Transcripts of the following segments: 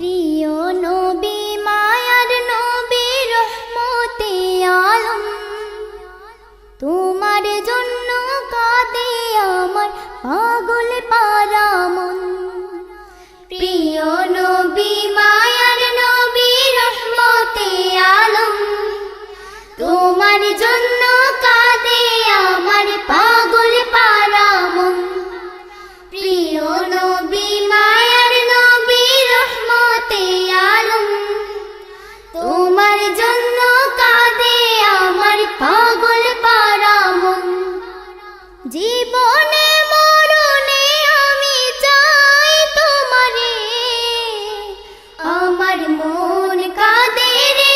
প্রিয় নবী মায়ার নবী রহমতে আলম। তোমার জন্য কাঁদে আমার পাগল পারামন। আমার মন কাঁদে রে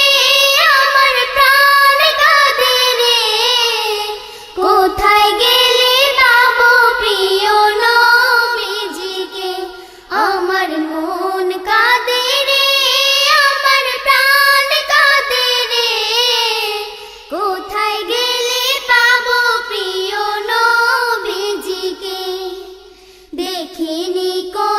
কোথায় গেলে পাবো প্রিয় নবীজিকে আমার মন কাঁদে দেখিনি কো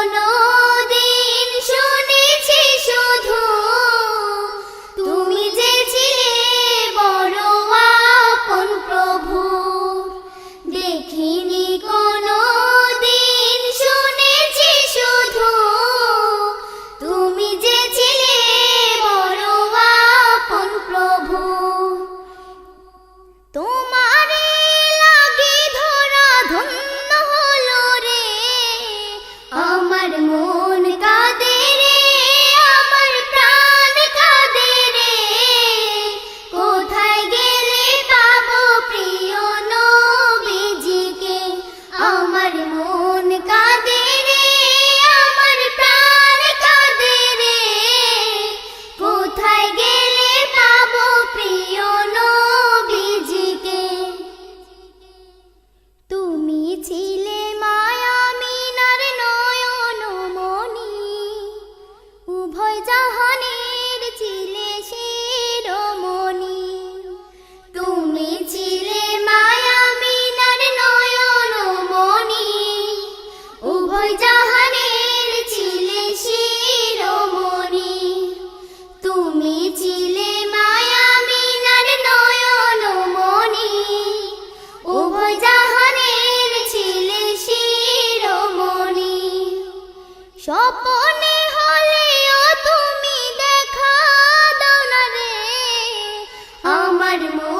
স্বপনে হলেও তুমি দেখা দাও না রে। আমার মন